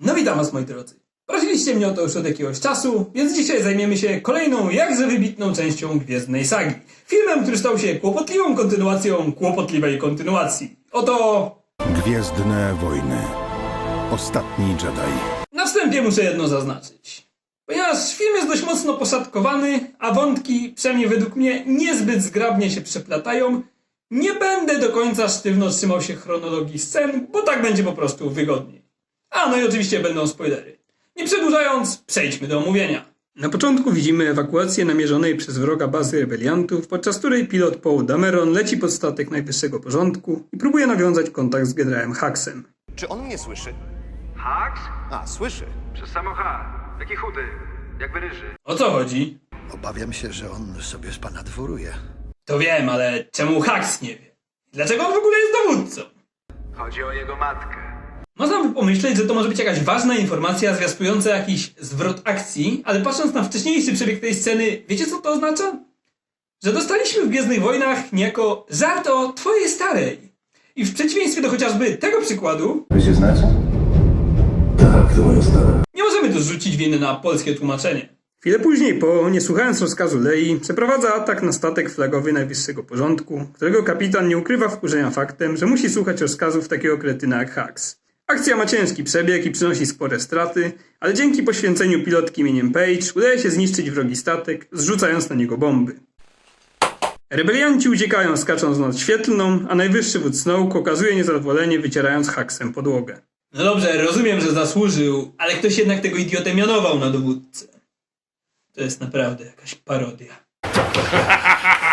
No witam was moi drodzy. Prosiliście mnie o to już od jakiegoś czasu, więc dzisiaj zajmiemy się kolejną jakże wybitną częścią Gwiezdnej Sagi. Filmem, który stał się kłopotliwą kontynuacją kłopotliwej kontynuacji. Oto... Gwiezdne wojny. Ostatni Jedi. Na wstępie muszę jedno zaznaczyć. Ponieważ film jest dość mocno poszatkowany, a wątki, przynajmniej według mnie, niezbyt zgrabnie się przeplatają, nie będę do końca sztywno trzymał się chronologii scen, bo tak będzie po prostu wygodniej. A, no i oczywiście będą spoilery. Nie przedłużając, przejdźmy do omówienia. Na początku widzimy ewakuację namierzonej przez wroga bazy rebeliantów, podczas której pilot Paul Dameron leci pod statek najwyższego porządku i próbuje nawiązać kontakt z generałem Haxem. Czy on mnie słyszy? Haks? A, słyszy. Przez samo H. Taki chudy. Jakby ryży. O co chodzi? Obawiam się, że on sobie z pana dworuje. To wiem, ale czemu Hax nie wie? Dlaczego on w ogóle jest dowódcą? Chodzi o jego matkę. Można by pomyśleć, że to może być jakaś ważna informacja zwiastująca jakiś zwrot akcji, ale patrząc na wcześniejszy przebieg tej sceny, wiecie co to oznacza? Że dostaliśmy w Gwiezdnych Wojnach niejako żart o twojej starej. I w przeciwieństwie do chociażby tego przykładu, Wy się znacie? Tak, to moja stara. nie możemy tu zrzucić winy na polskie tłumaczenie. Chwilę później Po, nie słuchając rozkazu Lei, przeprowadza atak na statek flagowy najwyższego porządku, którego kapitan nie ukrywa wkurzenia faktem, że musi słuchać rozkazów takiego kretyna jak Hax. Akcja ma ciężki przebieg i przynosi spore straty, ale dzięki poświęceniu pilotki imieniem Page udaje się zniszczyć wrogi statek, zrzucając na niego bomby. Rebelianci uciekają skacząc nad świetlną, a najwyższy wódz Snoke okazuje niezadowolenie wycierając haksem podłogę. No dobrze, rozumiem, że zasłużył, ale ktoś jednak tego idiotę mianował na dowódcę. To jest naprawdę jakaś parodia.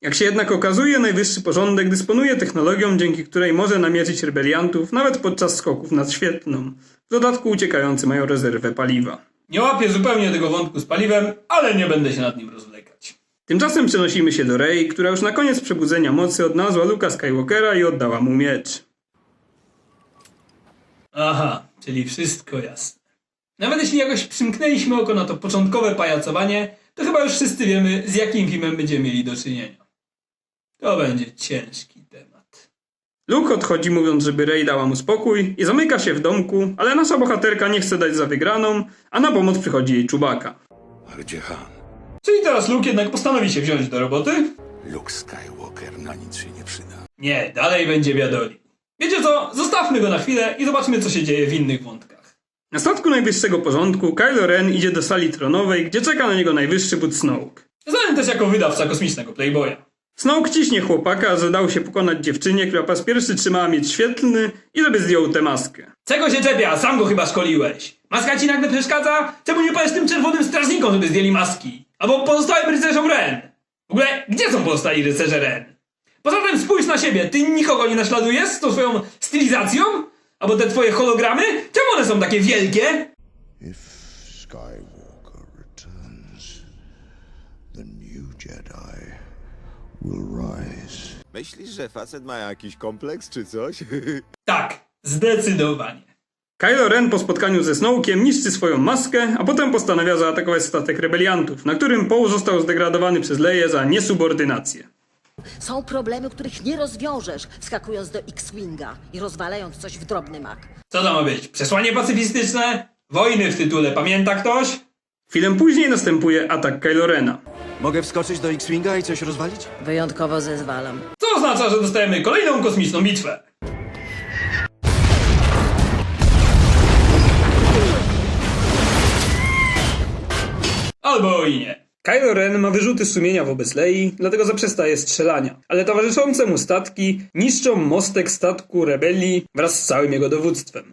Jak się jednak okazuje, najwyższy porządek dysponuje technologią, dzięki której może namierzyć rebeliantów nawet podczas skoków nad świetlną. W dodatku uciekający mają rezerwę paliwa. Nie łapię zupełnie tego wątku z paliwem, ale nie będę się nad nim rozwlekać. Tymczasem przenosimy się do Rey, która już na koniec przebudzenia mocy odnalazła Luka Skywalkera i oddała mu miecz. Aha, czyli wszystko jasne. Nawet jeśli jakoś przymknęliśmy oko na to początkowe pajacowanie, to chyba już wszyscy wiemy, z jakim filmem będziemy mieli do czynienia. To będzie ciężki temat. Luke odchodzi mówiąc, żeby Rey dała mu spokój i zamyka się w domku, ale nasza bohaterka nie chce dać za wygraną, a na pomoc przychodzi jej czubaka. A gdzie Han? Czyli teraz Luke jednak postanowi się wziąć do roboty? Luke Skywalker na nic się nie przyda. Nie, dalej będzie wiadoli. Wiecie co? Zostawmy go na chwilę i zobaczmy, co się dzieje w innych wątkach. Na statku najwyższego porządku Kylo Ren idzie do sali tronowej, gdzie czeka na niego najwyższy wódz Snoke. Znany też jako wydawca kosmicznego Playboya. Snoke ciśnie chłopaka, że dał się pokonać dziewczynie, która po raz pierwszy trzymała miecz świetlny i żeby zdjął tę maskę. Czego się czepia? Sam go chyba szkoliłeś. Maska ci nagle przeszkadza? Czemu nie powiesz tym czerwonym strażnikom, żeby zdjęli maski? Albo pozostałym rycerzom Ren? W ogóle, gdzie są pozostali rycerze Ren? Poza tym spójrz na siebie, ty nikogo nie naśladujesz z tą swoją stylizacją? Albo te twoje hologramy? Czemu one są takie wielkie? If Skywalker returns, the new Jedi. Myślisz, że facet ma jakiś kompleks czy coś? Tak, zdecydowanie. Kylo Ren po spotkaniu ze Snowkiem niszczy swoją maskę, a potem postanawia zaatakować statek rebeliantów, na którym Poe został zdegradowany przez Leję za niesubordynację. Są problemy, których nie rozwiążesz, wskakując do X-Winga i rozwalając coś w drobny mak. Co to ma być? Przesłanie pacyfistyczne? Wojny w tytule, pamięta ktoś? Chwilę później następuje atak Kylo Rena. Mogę wskoczyć do X-Winga i coś rozwalić? Wyjątkowo zezwalam. Co oznacza, że dostajemy kolejną kosmiczną bitwę. Albo i nie. Kylo Ren ma wyrzuty sumienia wobec Lei, dlatego zaprzestaje strzelania. Ale towarzyszące mu statki niszczą mostek statku rebelii wraz z całym jego dowództwem.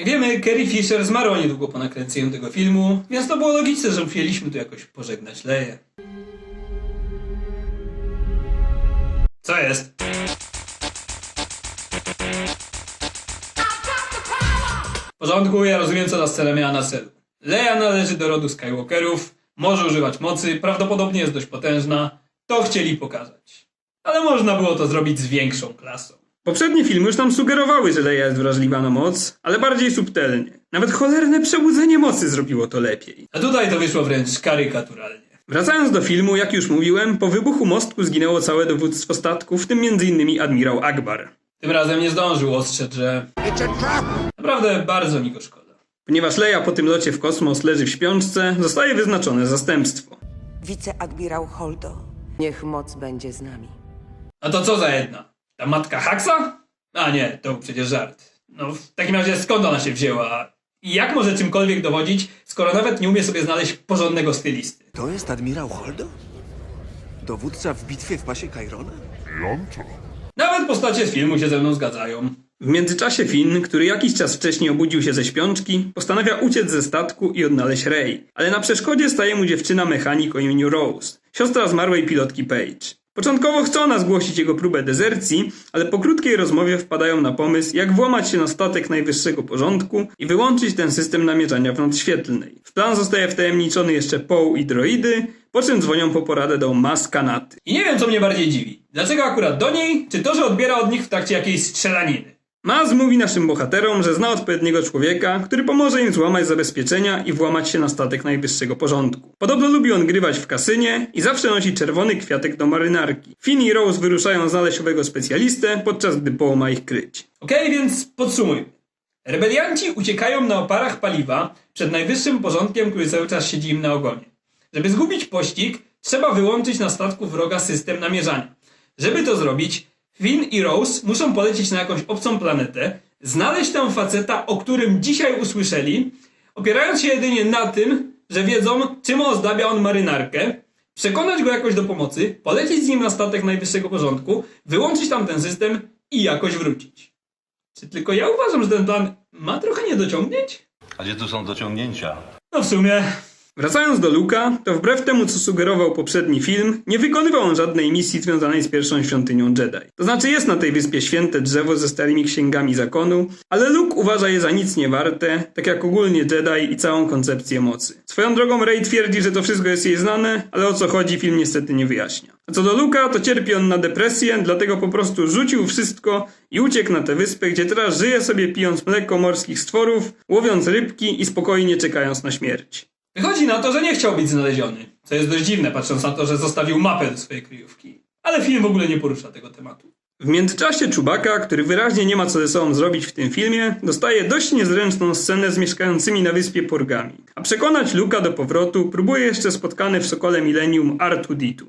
Jak wiemy, Carrie Fisher zmarła niedługo po nakręceniu tego filmu, więc to było logiczne, że musieliśmy tu jakoś pożegnać Leję. Co jest? W porządku, ja rozumiem, co ta scena miała na celu. Leia należy do rodu Skywalkerów, może używać mocy, prawdopodobnie jest dość potężna. To chcieli pokazać. Ale można było to zrobić z większą klasą. Poprzednie filmy już nam sugerowały, że Leia jest wrażliwa na moc, ale bardziej subtelnie. Nawet cholerne przebudzenie mocy zrobiło to lepiej. A tutaj to wyszło wręcz karykaturalnie. Wracając do filmu, jak już mówiłem, po wybuchu mostku zginęło całe dowództwo statku, w tym m.in. admirał Akbar. Tym razem nie zdążył ostrzec, że naprawdę bardzo mi go szkoda. Ponieważ Leia po tym locie w kosmos leży w śpiączce, zostaje wyznaczone zastępstwo. Wiceadmirał Holdo, niech moc będzie z nami. A to co za jedna? Ta matka Haxa? A nie, to przecież żart. No w takim razie skąd ona się wzięła? I jak może czymkolwiek dowodzić, skoro nawet nie umie sobie znaleźć porządnego stylisty? To jest admirał Holdo? Dowódca w bitwie w pasie Kairona? Nawet postacie z filmu się ze mną zgadzają. W międzyczasie Finn, który jakiś czas wcześniej obudził się ze śpiączki, postanawia uciec ze statku i odnaleźć Rey. Ale na przeszkodzie staje mu dziewczyna mechanik o imieniu Rose, siostra zmarłej pilotki Paige. Początkowo ona zgłosić jego próbę dezercji, ale po krótkiej rozmowie wpadają na pomysł, jak włamać się na statek najwyższego porządku i wyłączyć ten system namierzania w świetlnej. W plan zostaje wtajemniczony jeszcze Poe i droidy, po czym dzwonią po poradę do Mas Kanaty. I nie wiem, co mnie bardziej dziwi. Dlaczego akurat do niej, czy to, że odbiera od nich w trakcie jakiejś strzelaniny? Maz mówi naszym bohaterom, że zna odpowiedniego człowieka, który pomoże im złamać zabezpieczenia i włamać się na statek najwyższego porządku. Podobno lubi on grywać w kasynie i zawsze nosi czerwony kwiatek do marynarki. Finn i Rose wyruszają znaleźć owego specjalistę, podczas gdy Poe ma ich kryć. Okej, więc podsumujmy. Rebelianci uciekają na oparach paliwa przed najwyższym porządkiem, który cały czas siedzi im na ogonie. Żeby zgubić pościg, trzeba wyłączyć na statku wroga system namierzania. Żeby to zrobić, Finn i Rose muszą polecieć na jakąś obcą planetę, znaleźć tam faceta, o którym dzisiaj usłyszeli, opierając się jedynie na tym, że wiedzą, czym ozdabia on marynarkę, przekonać go jakoś do pomocy, polecieć z nim na statek najwyższego porządku, wyłączyć tam ten system i jakoś wrócić. Czy tylko ja uważam, że ten plan ma trochę niedociągnięć? A gdzie tu są dociągnięcia? No w sumie. Wracając do Luka, to wbrew temu, co sugerował poprzedni film, nie wykonywał on żadnej misji związanej z pierwszą świątynią Jedi. To znaczy jest na tej wyspie święte drzewo ze starymi księgami zakonu, ale Luke uważa je za nic nie warte, tak jak ogólnie Jedi i całą koncepcję mocy. Swoją drogą Rey twierdzi, że to wszystko jest jej znane, ale o co chodzi film niestety nie wyjaśnia. A co do Luka, to cierpi on na depresję, dlatego po prostu rzucił wszystko i uciekł na tę wyspę, gdzie teraz żyje sobie pijąc mleko morskich stworów, łowiąc rybki i spokojnie czekając na śmierć. Wychodzi na to, że nie chciał być znaleziony, co jest dość dziwne, patrząc na to, że zostawił mapę do swojej kryjówki. Ale film w ogóle nie porusza tego tematu. W międzyczasie Czubaka, który wyraźnie nie ma co ze sobą zrobić w tym filmie, dostaje dość niezręczną scenę z mieszkającymi na wyspie porgami. A przekonać Luka do powrotu próbuje jeszcze spotkany w Sokole Millennium R2-D2.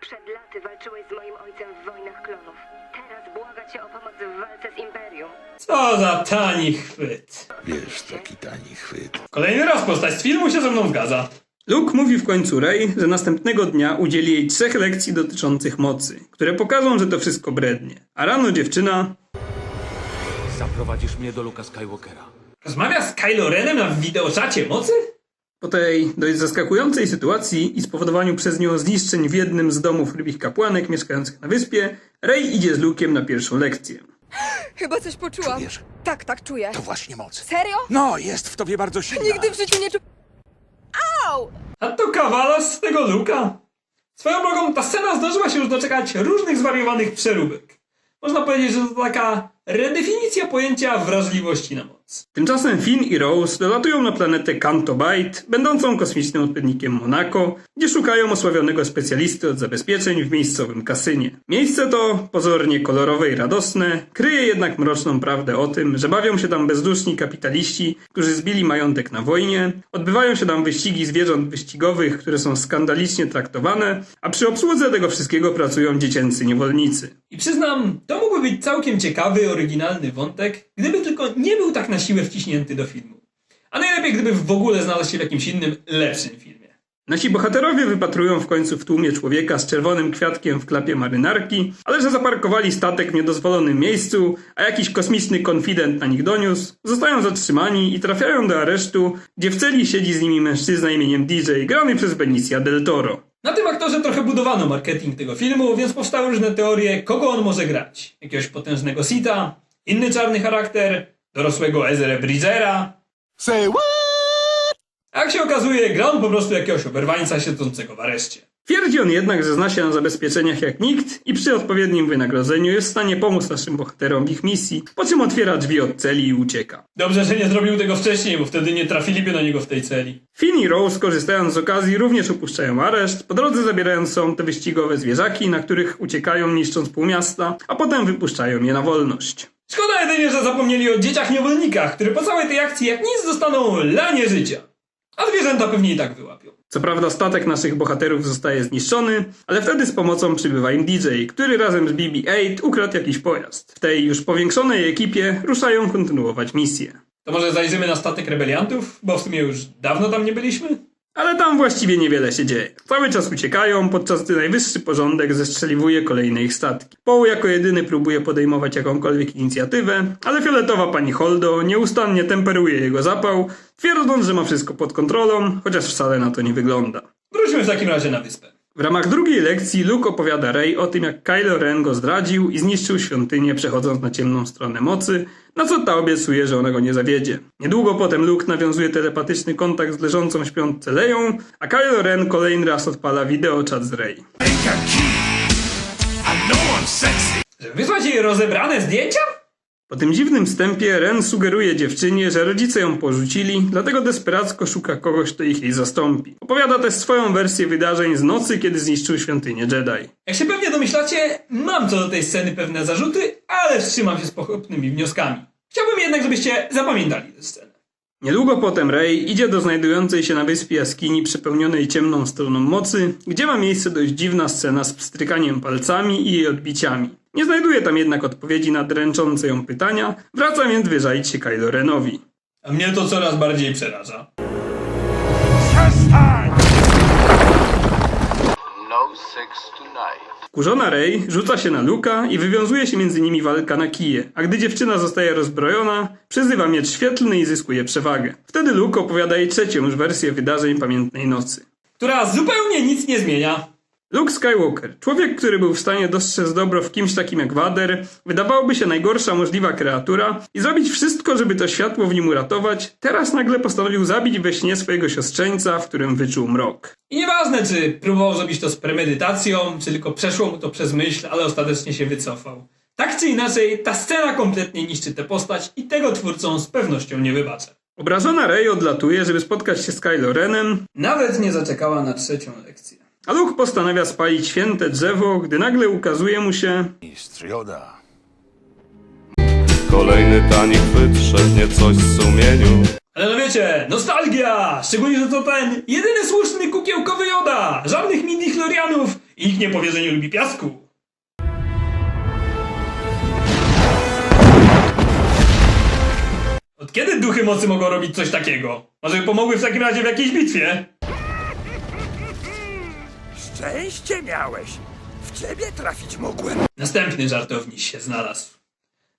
Przed laty walczyłeś z moim ojcem w wojnach klonów. Teraz błaga cię o pomoc w walce z Imperium. Co za tani chwyt. Wiesz, taki tani chwyt. Kolejny raz postać z filmu się ze mną zgadza. Luke mówi w końcu Rey, że następnego dnia udzieli jej trzech lekcji dotyczących mocy, które pokażą, że to wszystko brednie. A rano dziewczyna Zaprowadzisz mnie do Luka Skywalkera. rozmawia z Kylo Renem na wideoczacie mocy? Po tej dość zaskakującej sytuacji i spowodowaniu przez nią zniszczeń w jednym z domów rybich kapłanek mieszkających na wyspie, Rey idzie z Luke'iem na pierwszą lekcję. Chyba coś poczułam. Czujesz? Tak, tak, czuję. To właśnie moc. Serio? No, jest w tobie bardzo silna. Nigdy w życiu nie czu... Au! A to kawalarz z tego Luka. Swoją drogą, ta scena zdążyła się już doczekać różnych zwariowanych przeróbek. Można powiedzieć, że to taka redefinicja pojęcia wrażliwości na moc. Tymczasem Finn i Rose dolatują na planetę Canto Bight, będącą kosmicznym odpowiednikiem Monako, gdzie szukają osławionego specjalisty od zabezpieczeń w miejscowym kasynie. Miejsce to, pozornie kolorowe i radosne, kryje jednak mroczną prawdę o tym, że bawią się tam bezduszni kapitaliści, którzy zbili majątek na wojnie, odbywają się tam wyścigi zwierząt wyścigowych, które są skandalicznie traktowane, a przy obsłudze tego wszystkiego pracują dziecięcy niewolnicy. I przyznam, to mógłby być całkiem ciekawy, oryginalny wątek, gdyby tylko nie był tak na siłę wciśnięty do filmu. A najlepiej, gdyby w ogóle znalazł się w jakimś innym, lepszym filmie. Nasi bohaterowie wypatrują w końcu w tłumie człowieka z czerwonym kwiatkiem w klapie marynarki, ale że zaparkowali statek w niedozwolonym miejscu, a jakiś kosmiczny konfident na nich doniósł, zostają zatrzymani i trafiają do aresztu, gdzie w celi siedzi z nimi mężczyzna imieniem DJ, grany przez Benicia del Toro. Na tym aktorze trochę budowano marketing tego filmu, więc powstały różne teorie, kogo on może grać. Jakiegoś potężnego Sita, inny czarny charakter, dorosłego Ezra Bridgera, Say what? a jak się okazuje, gra on po prostu jakiegoś oberwańca siedzącego w areszcie. Twierdzi on jednak, że zna się na zabezpieczeniach jak nikt i przy odpowiednim wynagrodzeniu jest w stanie pomóc naszym bohaterom w ich misji, po czym otwiera drzwi od celi i ucieka. Dobrze, że nie zrobił tego wcześniej, bo wtedy nie trafiliby na niego w tej celi. Finn i Rose, korzystając z okazji, również opuszczają areszt, po drodze zabierając są te wyścigowe zwierzaki, na których uciekają niszcząc pół miasta, a potem wypuszczają je na wolność. Szkoda jedynie, że zapomnieli o dzieciach niewolnikach, które po całej tej akcji jak nic dostaną lanie życia. A zwierzęta pewnie i tak wyłapią. Co prawda statek naszych bohaterów zostaje zniszczony, ale wtedy z pomocą przybywa im DJ, który razem z BB-8 ukradł jakiś pojazd. W tej już powiększonej ekipie ruszają kontynuować misję. To może zajrzymy na statek rebeliantów, bo w sumie już dawno tam nie byliśmy? Ale tam właściwie niewiele się dzieje. Cały czas uciekają, podczas gdy najwyższy porządek zestrzeliwuje kolejne ich statki. Poł jako jedyny próbuje podejmować jakąkolwiek inicjatywę, ale fioletowa pani Holdo nieustannie temperuje jego zapał, twierdząc, że ma wszystko pod kontrolą, chociaż wcale na to nie wygląda. Wróćmy w takim razie na wyspę. W ramach drugiej lekcji Luke opowiada Rey o tym, jak Kylo Ren go zdradził i zniszczył świątynię, przechodząc na ciemną stronę mocy, na co ta obiecuje, że ona go nie zawiedzie. Niedługo potem Luke nawiązuje telepatyczny kontakt z leżącą w śpiątce Leją, a Kylo Ren kolejny raz odpala wideoczat z Rey. Wysłać jej rozebrane zdjęcia? Po tym dziwnym wstępie Ren sugeruje dziewczynie, że rodzice ją porzucili, dlatego desperacko szuka kogoś, kto ich jej zastąpi. Opowiada też swoją wersję wydarzeń z nocy, kiedy zniszczył świątynię Jedi. Jak się pewnie domyślacie, mam co do tej sceny pewne zarzuty, ale wstrzymam się z pochopnymi wnioskami. Chciałbym jednak, żebyście zapamiętali tę scenę. Niedługo potem Rey idzie do znajdującej się na wyspie jaskini przepełnionej ciemną stroną mocy, gdzie ma miejsce dość dziwna scena z pstrykaniem palcami i jej odbiciami. Nie znajduje tam jednak odpowiedzi na dręczące ją pytania, wraca więc wyżalić się Kylo Renowi. A mnie to coraz bardziej przeraża. Kurzona Rey rzuca się na Luka i wywiązuje się między nimi walka na kije, a gdy dziewczyna zostaje rozbrojona, przyzywa miecz świetlny i zyskuje przewagę. Wtedy Luke opowiada jej trzecią już wersję wydarzeń pamiętnej nocy. Która zupełnie nic nie zmienia. Luke Skywalker, człowiek, który był w stanie dostrzec dobro w kimś takim jak Vader, wydawałoby się najgorsza możliwa kreatura i zrobić wszystko, żeby to światło w nim uratować, teraz nagle postanowił zabić we śnie swojego siostrzeńca, w którym wyczuł mrok. I nieważne, czy próbował zrobić to z premedytacją, czy tylko przeszło mu to przez myśl, ale ostatecznie się wycofał. Tak czy inaczej, ta scena kompletnie niszczy tę postać i tego twórcom z pewnością nie wybaczę. Obrażona Rey odlatuje, żeby spotkać się z Kylo Renem. Nawet nie zaczekała na trzecią lekcję. A Luke postanawia spalić święte drzewo, gdy nagle ukazuje mu się... Mistrz Joda. Kolejny tani chwyt, szepnie coś w sumieniu. Ale no wiecie, nostalgia! Szczególnie, że to ten jedyny słuszny kukiełkowy joda! Żadnych midi-chlorianów i ich nie powie, że nie lubi piasku. Od kiedy duchy mocy mogą robić coś takiego? Może by pomogły w takim razie w jakiejś bitwie? Szczęście miałeś. W ciebie trafić mogłem. Następny żartowniś się znalazł.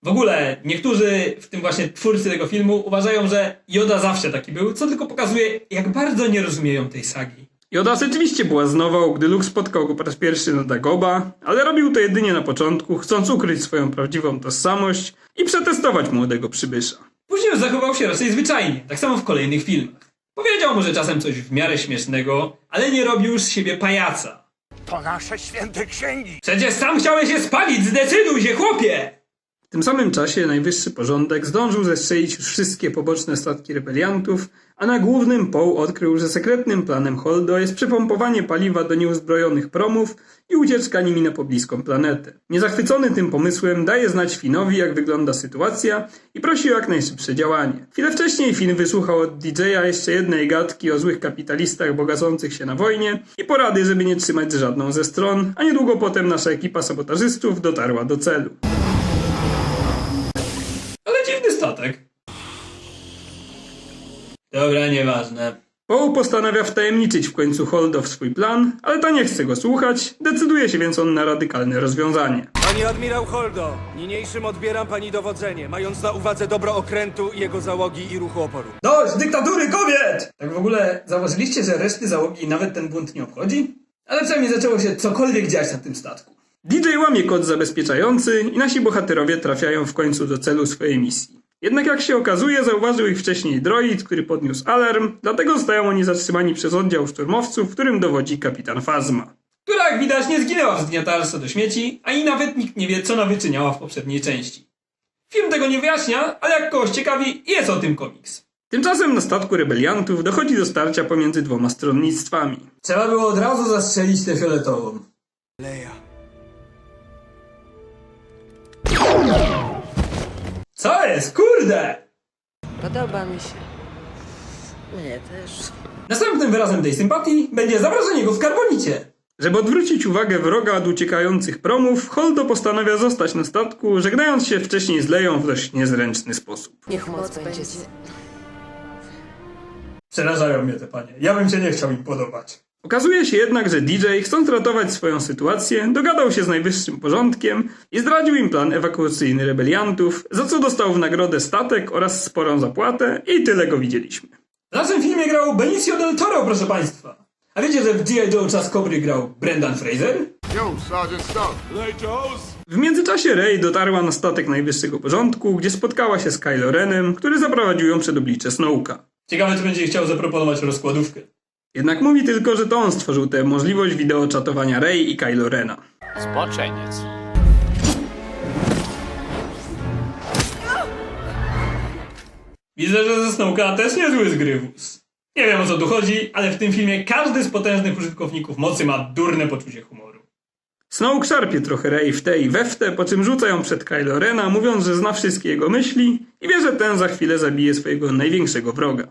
W ogóle niektórzy, w tym właśnie twórcy tego filmu, uważają, że Joda zawsze taki był, co tylko pokazuje, jak bardzo nie rozumieją tej sagi. Joda rzeczywiście błaznował, gdy Luke spotkał go po raz pierwszy na Dagoba, ale robił to jedynie na początku, chcąc ukryć swoją prawdziwą tożsamość i przetestować młodego przybysza. Później zachował się raczej zwyczajnie, tak samo w kolejnych filmach. Powiedział może czasem coś w miarę śmiesznego, ale nie robił już z siebie pajaca. To nasze święte księgi. Przecież sam chciałeś się spalić, zdecyduj się, chłopie! W tym samym czasie najwyższy porządek zdążył zestrzelić już wszystkie poboczne statki rebeliantów, a na głównym Poe odkrył, że sekretnym planem Holdo jest przepompowanie paliwa do nieuzbrojonych promów i ucieczka nimi na pobliską planetę. Niezachwycony tym pomysłem daje znać Finowi, jak wygląda sytuacja i prosi o jak najszybsze działanie. Chwilę wcześniej Finn wysłuchał od DJ-a jeszcze jednej gadki o złych kapitalistach bogacących się na wojnie i porady, żeby nie trzymać żadną ze stron, a niedługo potem nasza ekipa sabotażystów dotarła do celu. Dobra, nieważne. Poe postanawia wtajemniczyć w końcu Holdo w swój plan, ale ta nie chce go słuchać, decyduje się więc on na radykalne rozwiązanie. Pani admirał Holdo, niniejszym odbieram pani dowodzenie, mając na uwadze dobro okrętu, jego załogi i ruchu oporu. Dość dyktatury kobiet! Tak w ogóle zauważyliście, że reszty załogi nawet ten bunt nie obchodzi? Ale przynajmniej zaczęło się cokolwiek dziać na tym statku. DJ łamie kod zabezpieczający i nasi bohaterowie trafiają w końcu do celu swojej misji. Jednak jak się okazuje, zauważył ich wcześniej droid, który podniósł alarm, dlatego zostają oni zatrzymani przez oddział szturmowców, którym dowodzi kapitan Fazma. która jak widać nie zginęła z gniatarstwa do śmieci, ani nawet nikt nie wie, co nawyczyniała w poprzedniej części. Film tego nie wyjaśnia, ale jak kogoś ciekawi, jest o tym komiks. Tymczasem na statku rebeliantów dochodzi do starcia pomiędzy dwoma stronnictwami. Trzeba było od razu zastrzelić tę fioletową. Leja. Co jest? Kurde! Podoba mi się. Mnie też. Następnym wyrazem tej sympatii będzie zamrożenie go w karbonicie. Żeby odwrócić uwagę wroga od uciekających promów, Holdo postanawia zostać na statku, żegnając się wcześniej z Leją w dość niezręczny sposób. Niech moc będzie. Przerażają mnie te panie. Ja bym się nie chciał im podobać. Okazuje się jednak, że DJ, chcąc ratować swoją sytuację, dogadał się z najwyższym porządkiem i zdradził im plan ewakuacyjny rebeliantów, za co dostał w nagrodę statek oraz sporą zapłatę i tyle go widzieliśmy. W naszym filmie grał Benicio del Toro, proszę państwa. A wiecie, że w G.I. Joe Czas Kobry grał Brendan Fraser? Yo, Sergeant Stark. W międzyczasie Rey dotarła na statek najwyższego porządku, gdzie spotkała się z Kylo Renem, który zaprowadził ją przed oblicze Snowka. Ciekawe, czy będzie chciał zaproponować rozkładówkę. Jednak mówi tylko, że to on stworzył tę możliwość wideoczatowania Rey i Kylo Rena. Zboczeniec. Widzę, że ze Snowka też niezły zgrywus. Nie wiem o co tu chodzi, ale w tym filmie każdy z potężnych użytkowników mocy ma durne poczucie humoru. Snoke szarpie trochę Rey w te i we w te, po czym rzuca ją przed Kylo Rena, mówiąc, że zna wszystkie jego myśli i wie, że ten za chwilę zabije swojego największego wroga.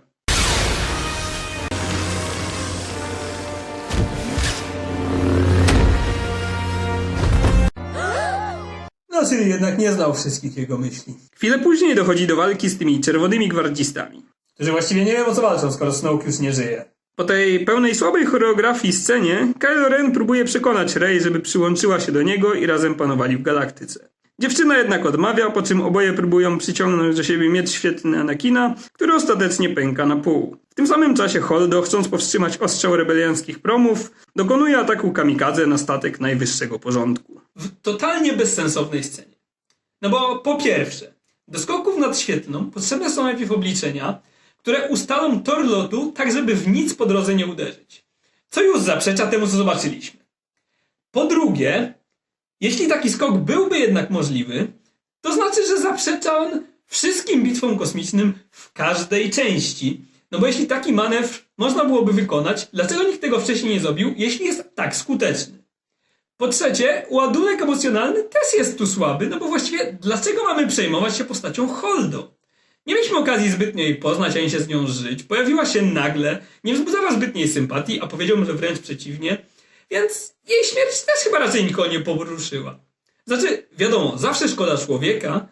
Czyli jednak nie znał wszystkich jego myśli. Chwilę później dochodzi do walki z tymi czerwonymi gwardzistami. Którzy właściwie nie wiem o co walczą, skoro Snoke już nie żyje. Po tej pełnej słabej choreografii scenie, Kylo Ren próbuje przekonać Rey, żeby przyłączyła się do niego i razem panowali w galaktyce. Dziewczyna jednak odmawia, po czym oboje próbują przyciągnąć do siebie miecz świetny Anakina, który ostatecznie pęka na pół. W tym samym czasie Holdo, chcąc powstrzymać ostrzał rebelianckich promów, dokonuje ataku kamikadze na statek najwyższego porządku. W totalnie bezsensownej scenie. No bo po pierwsze, do skoków nad świetną potrzebne są najpierw obliczenia, które ustalą tor lotu tak, żeby w nic po drodze nie uderzyć. Co już zaprzecza temu, co zobaczyliśmy. Po drugie, jeśli taki skok byłby jednak możliwy, to znaczy, że zaprzecza on wszystkim bitwom kosmicznym w każdej części. No bo jeśli taki manewr można byłoby wykonać, dlaczego nikt tego wcześniej nie zrobił, jeśli jest tak skuteczny? Po trzecie, ładunek emocjonalny też jest tu słaby, no bo właściwie dlaczego mamy przejmować się postacią Holdo? Nie mieliśmy okazji zbytnio jej poznać, ani się z nią żyć. Pojawiła się nagle, nie wzbudzała zbytniej sympatii, a powiedziałbym, że wręcz przeciwnie. Więc jej śmierć też chyba raczej nikogo nie poruszyła. Znaczy, wiadomo, zawsze szkoda człowieka,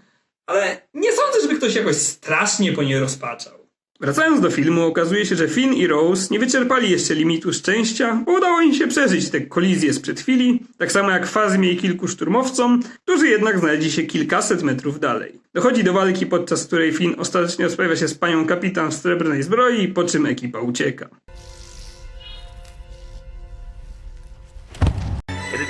ale nie sądzę, żeby ktoś jakoś strasznie po niej rozpaczał. Wracając do filmu, okazuje się, że Finn i Rose nie wyczerpali jeszcze limitu szczęścia, bo udało im się przeżyć tę kolizję sprzed chwili, tak samo jak Fazmie i kilku szturmowcom, którzy jednak znaleźli się kilkaset metrów dalej. Dochodzi do walki, podczas której Finn ostatecznie rozprawia się z panią kapitan w srebrnej zbroi, po czym ekipa ucieka.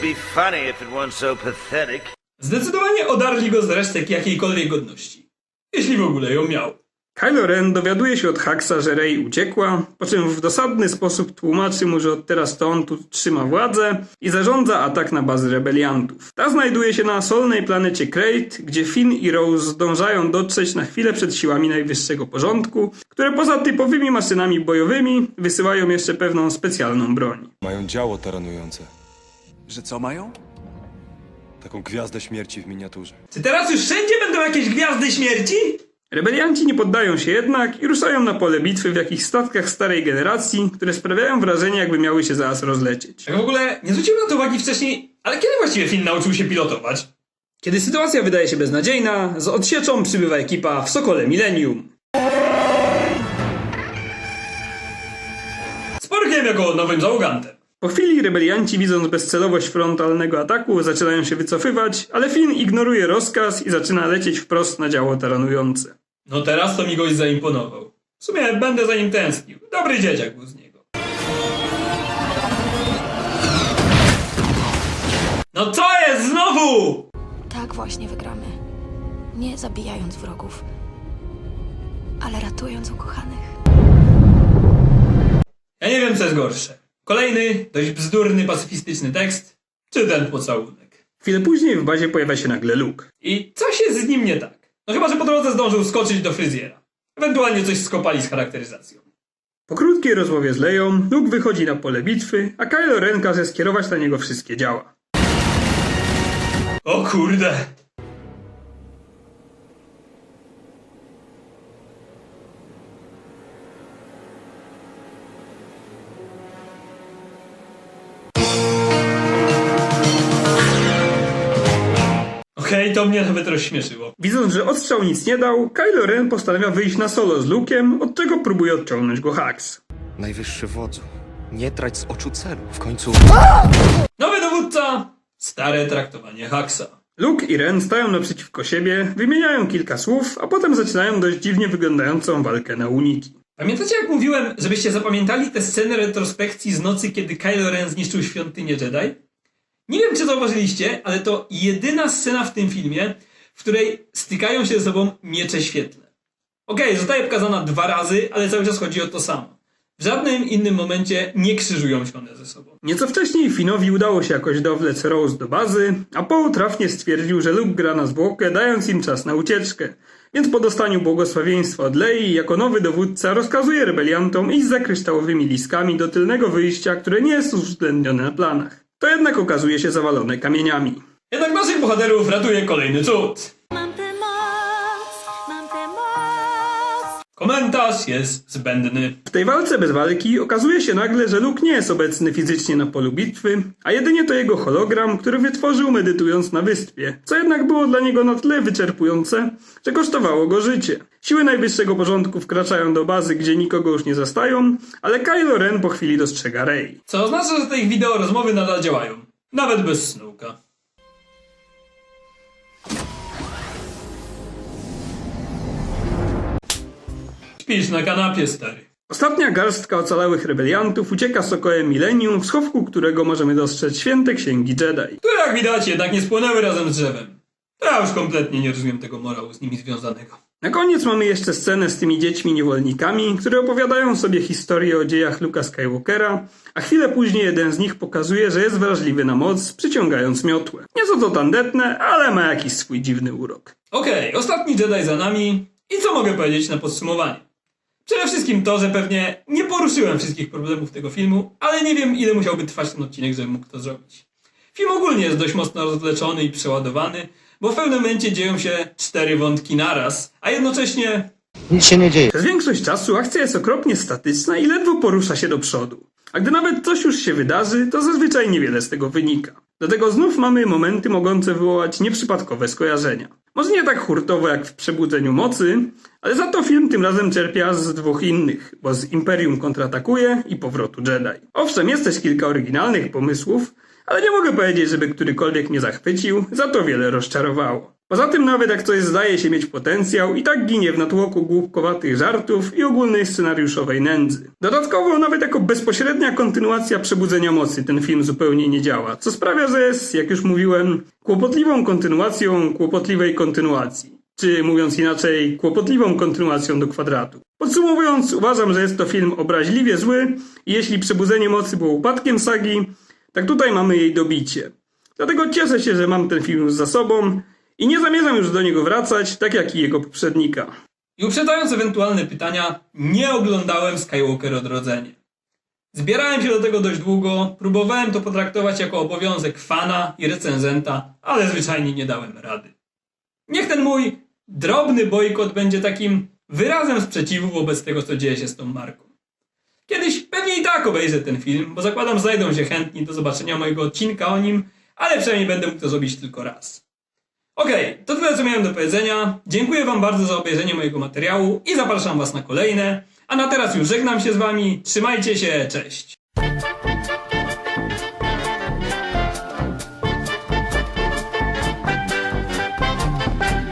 Be funny if it weren't so pathetic. Zdecydowanie odarli go z resztek jakiejkolwiek godności. Jeśli w ogóle ją miał. Kylo Ren dowiaduje się od Haxa, że Rey uciekła, po czym w dosadny sposób tłumaczy mu, że od teraz to on tu trzyma władzę i zarządza atak na bazę rebeliantów. Ta znajduje się na solnej planecie Krayt, gdzie Finn i Rose zdążają dotrzeć na chwilę przed siłami najwyższego porządku, które poza typowymi maszynami bojowymi wysyłają jeszcze pewną specjalną broń. Mają działo taranujące. Że co mają? Taką gwiazdę śmierci w miniaturze. Czy teraz już wszędzie będą jakieś gwiazdy śmierci? Rebelianci nie poddają się jednak i ruszają na pole bitwy w jakichś statkach starej generacji, które sprawiają wrażenie, jakby miały się zaraz rozlecieć. Tak w ogóle nie zwróciłem na to uwagi wcześniej, ale kiedy właściwie Finn nauczył się pilotować? Kiedy sytuacja wydaje się beznadziejna, z odsieczą przybywa ekipa w Sokole Millennium. Sporkiem jako nowym załogantem. Po chwili rebelianci, widząc bezcelowość frontalnego ataku, zaczynają się wycofywać, ale Finn ignoruje rozkaz i zaczyna lecieć wprost na działo taranujące. No teraz to mi goś zaimponował. W sumie będę za nim tęsknił. Dobry dzieciak był z niego. No co jest znowu? Tak właśnie wygramy. Nie zabijając wrogów, ale ratując ukochanych. Ja nie wiem co jest gorsze. Kolejny, dość bzdurny, pacyfistyczny tekst, czy ten pocałunek. Chwilę później w bazie pojawia się nagle Luke. I coś jest z nim nie tak. No chyba, że po drodze zdążył skoczyć do fryzjera. Ewentualnie coś skopali z charakteryzacją. Po krótkiej rozmowie z Leją, Luke wychodzi na pole bitwy, a Kylo Ren każe skierować na niego wszystkie działa. O kurde! Okej, to mnie nawet rozśmieszyło. Widząc, że ostrzał nic nie dał, Kylo Ren postanawia wyjść na solo z Luke'em, od czego próbuje odciągnąć go Hux. Najwyższy wodzu, nie trać z oczu celu. W końcu... Nowy dowódca, stare traktowanie Huxa. Luke i Ren stają naprzeciwko siebie, wymieniają kilka słów, a potem zaczynają dość dziwnie wyglądającą walkę na uniki. Pamiętacie jak mówiłem, żebyście zapamiętali tę scenę retrospekcji z nocy, kiedy Kylo Ren zniszczył świątynię Jedi? Nie wiem, czy zauważyliście, ale to jedyna scena w tym filmie, w której stykają się ze sobą miecze świetlne. Okej, zostaje pokazana dwa razy, ale cały czas chodzi o to samo. W żadnym innym momencie nie krzyżują się one ze sobą. Nieco wcześniej Finowi udało się jakoś dowlec Rose do bazy, a Paul trafnie stwierdził, że Luke gra na zwłokę, dając im czas na ucieczkę. Więc po dostaniu błogosławieństwa od Lei, jako nowy dowódca rozkazuje rebeliantom iść za kryształowymi liskami do tylnego wyjścia, które nie jest uwzględnione na planach. To jednak okazuje się zawalone kamieniami. Jednak naszych bohaterów ratuje kolejny cud. Komentarz jest zbędny. W tej walce bez walki okazuje się nagle, że Luke nie jest obecny fizycznie na polu bitwy, a jedynie to jego hologram, który wytworzył medytując na wyspie, co jednak było dla niego na tyle wyczerpujące, że kosztowało go życie. Siły najwyższego porządku wkraczają do bazy, gdzie nikogo już nie zastają, ale Kylo Ren po chwili dostrzega Rey. Co oznacza, że te ich wideo rozmowy nadal działają. Nawet bez Snooka. Śpisz na kanapie, stary. Ostatnia garstka ocalałych rebeliantów ucieka z Sokołem Millennium, w schowku którego możemy dostrzec święte księgi Jedi. Które jak widać jednak nie spłonęły razem z drzewem. To ja już kompletnie nie rozumiem tego morału z nimi związanego. Na koniec mamy jeszcze scenę z tymi dziećmi niewolnikami, które opowiadają sobie historię o dziejach Luka Skywalkera, a chwilę później jeden z nich pokazuje, że jest wrażliwy na moc, przyciągając miotłę. Nieco to tandetne, ale ma jakiś swój dziwny urok. Okej, ostatni Jedi za nami i co mogę powiedzieć na podsumowanie? Przede wszystkim to, że pewnie nie poruszyłem wszystkich problemów tego filmu, ale nie wiem ile musiałby trwać ten odcinek, żebym mógł to zrobić. Film ogólnie jest dość mocno rozleczony i przeładowany, bo w pewnym momencie dzieją się cztery wątki naraz, a jednocześnie Nic się nie dzieje. przez większość czasu akcja jest okropnie statyczna i ledwo porusza się do przodu. A gdy nawet coś już się wydarzy, to zazwyczaj niewiele z tego wynika. Do tego znów mamy momenty mogące wywołać nieprzypadkowe skojarzenia. Może nie tak hurtowo jak w Przebudzeniu Mocy, ale za to film tym razem czerpia z dwóch innych, bo z Imperium kontratakuje i Powrotu Jedi. Owszem, jest też kilka oryginalnych pomysłów, ale nie mogę powiedzieć, żeby którykolwiek mnie zachwycił, za to wiele rozczarowało. Poza tym nawet jak coś zdaje się mieć potencjał, i tak ginie w natłoku głupkowatych żartów i ogólnej scenariuszowej nędzy. Dodatkowo nawet jako bezpośrednia kontynuacja Przebudzenia Mocy ten film zupełnie nie działa, co sprawia, że jest, jak już mówiłem, kłopotliwą kontynuacją kłopotliwej kontynuacji. Czy mówiąc inaczej, kłopotliwą kontynuacją do kwadratu. Podsumowując, uważam, że jest to film obraźliwie zły i jeśli Przebudzenie Mocy było upadkiem sagi, tak tutaj mamy jej dobicie. Dlatego cieszę się, że mam ten film za sobą i nie zamierzam już do niego wracać, tak jak i jego poprzednika. I uprzedzając ewentualne pytania, nie oglądałem Skywalker Odrodzenie. Zbierałem się do tego dość długo, próbowałem to potraktować jako obowiązek fana i recenzenta, ale zwyczajnie nie dałem rady. Niech ten mój drobny bojkot będzie takim wyrazem sprzeciwu wobec tego, co dzieje się z tą marką. Kiedyś pewnie i tak obejrzę ten film, bo zakładam znajdą się chętni do zobaczenia mojego odcinka o nim, ale przynajmniej będę mógł to zrobić tylko raz. Okej, to tyle co miałem do powiedzenia. Dziękuję wam bardzo za obejrzenie mojego materiału i zapraszam was na kolejne. A na teraz już żegnam się z wami. Trzymajcie się, cześć!